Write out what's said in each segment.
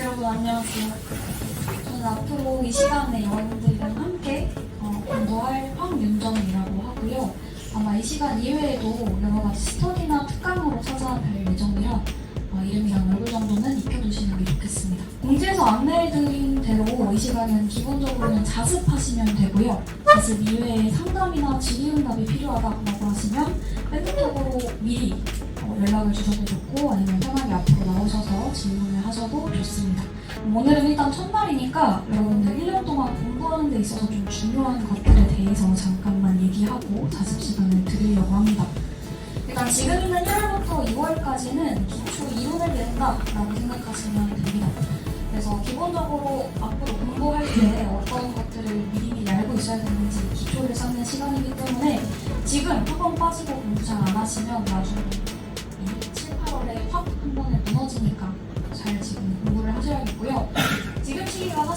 여러분 안녕하세요. 저는 앞으로 이 시간에 여러분들이랑 함께 어, 공부할 황윤정이라고 하고요. 아마 이 시간 이외에도 여러 가지 스터디나 특강으로 찾아뵐 예정이라 어, 이름이랑 얼굴 정도는 익혀두시는 게 좋겠습니다. 공지에서 안내해드린 대로 이 시간은 기본적으로는 자습하시면 되고요. 자습 이외에 상담이나 질의응답이 필요하다고 하시면 밴드적으로 미리 어, 연락을 주셔도 좋고 아니면 오늘은 일단 첫날이니까 여러분들 1년 동안 공부하는 데 있어서 좀 중요한 것들에 대해서 잠깐만 얘기하고 자습 시간을 드리려고 합니다. 일단 지금 있는 1월부터 2월까지는 기초 이론을 배운다라고 생각하시면 됩니다. 그래서 기본적으로 앞으로 공부할 때 어떤 것들을 미리미리 알고 있어야 되는지 기초를 쌓는 시간이기 때문에 지금 학원 빠지고 공부 잘 안 하시면 나중에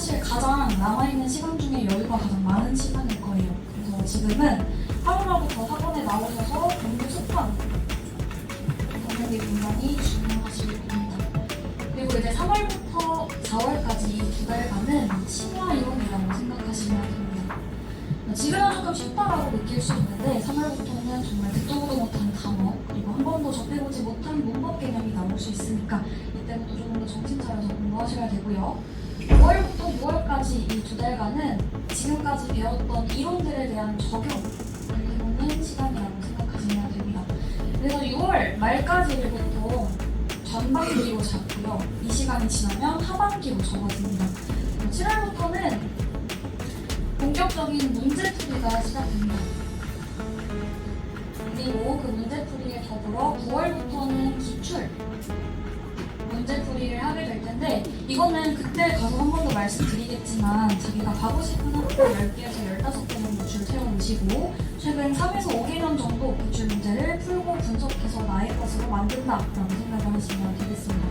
사실 가장 남아있는 시간 중에 여유가 가장 많은 시간일 거예요. 그래서 지금은 하루라부터 학원에 나오셔서 공부 습관 보는 게 굉장히 중요하실 겁니다. 그리고 이제 3월부터 4월까지 두 달간은 심화 이론이라고 생각하시면 됩니다. 지금은 조금 쉽다라고 느낄 수 있는데 3월부터는 정말 듣도 보도 못한 단어 그리고 한 번도 접해보지 못한 문법 개념이 나올 수 있으니까 이때부터 조금 더 정신 차려서 공부하셔야 되고요. 5월부터 6월까지 이 두 달간은 지금까지 배웠던 이론들에 대한 적용을 해보는 시간이라고 생각하시면 됩니다. 그래서 6월 말까지를 보통 전반기로 잡고요. 이 시간이 지나면 하반기로 접어듭니다. 7월부터는 본격적인 문제풀이가 시작됩니다. 그리고 그 문제풀이에 더불어 9월부터는 기출 문제풀이를 하게 될 텐데 이거는 그때 가서 한 번 더 말씀드리겠지만 자기가 가고 싶은 학교 10개에서 15개 정도 줄 세워놓으시고 최근 3에서 5개년 정도 기출 문제를 풀고 분석해서 나의 것으로 만든다라고 생각을 하시면 되겠습니다.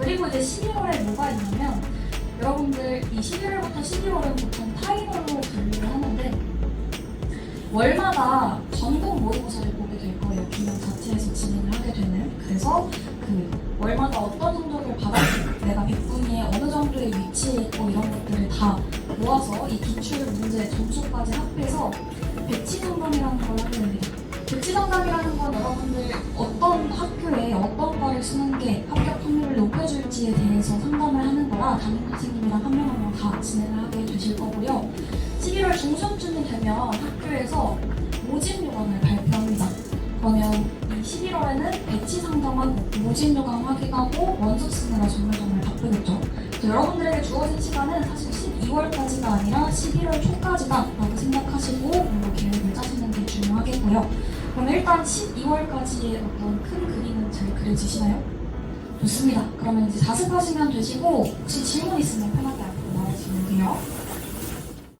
그리고 이제 12월에 뭐가 있냐면 여러분들 이 11월부터 12월은 보통 타이머로 분류를 하는데 월마다 전국 모의고사를 보게 될 거예요. 기능 자체에서 진행을 하게 되는. 그래서 그 월마다 어떤 성적을 100분위에 정도의 위치에 있고 이런 것들을 다 모아서 이 기출 문제 점수까지 합해서 배치 상담이라는 걸 하게 됩니다. 배치 상담이라는 건 여러분들 어떤 학교에 어떤 과를 쓰는 게 합격 확률을 높여줄지에 대해서 상담을 하는 거라 담임 선생님이랑 한 명 한 명 다 진행을 하게 되실 거고요. 11월 중순쯤이 되면 학교에서 모집 요강을 발표합니다. 그러면 이 11월에는 배치 상담하고 모집 요강 확인하고 원서 쓰느라 정말 정말 바쁘겠죠. 여러분들에게 주어진 시간은 사실 12월까지가 아니라 11월 초까지다라고 생각하시고 공부 계획을 짜시는 게 중요하겠고요. 그럼 일단 12월까지의 어떤 큰 그림은 잘 그려지시나요? 좋습니다. 그러면 이제 자습하시면 되시고 혹시 질문 있으면 편하게 앞으로 나와주시면 돼요.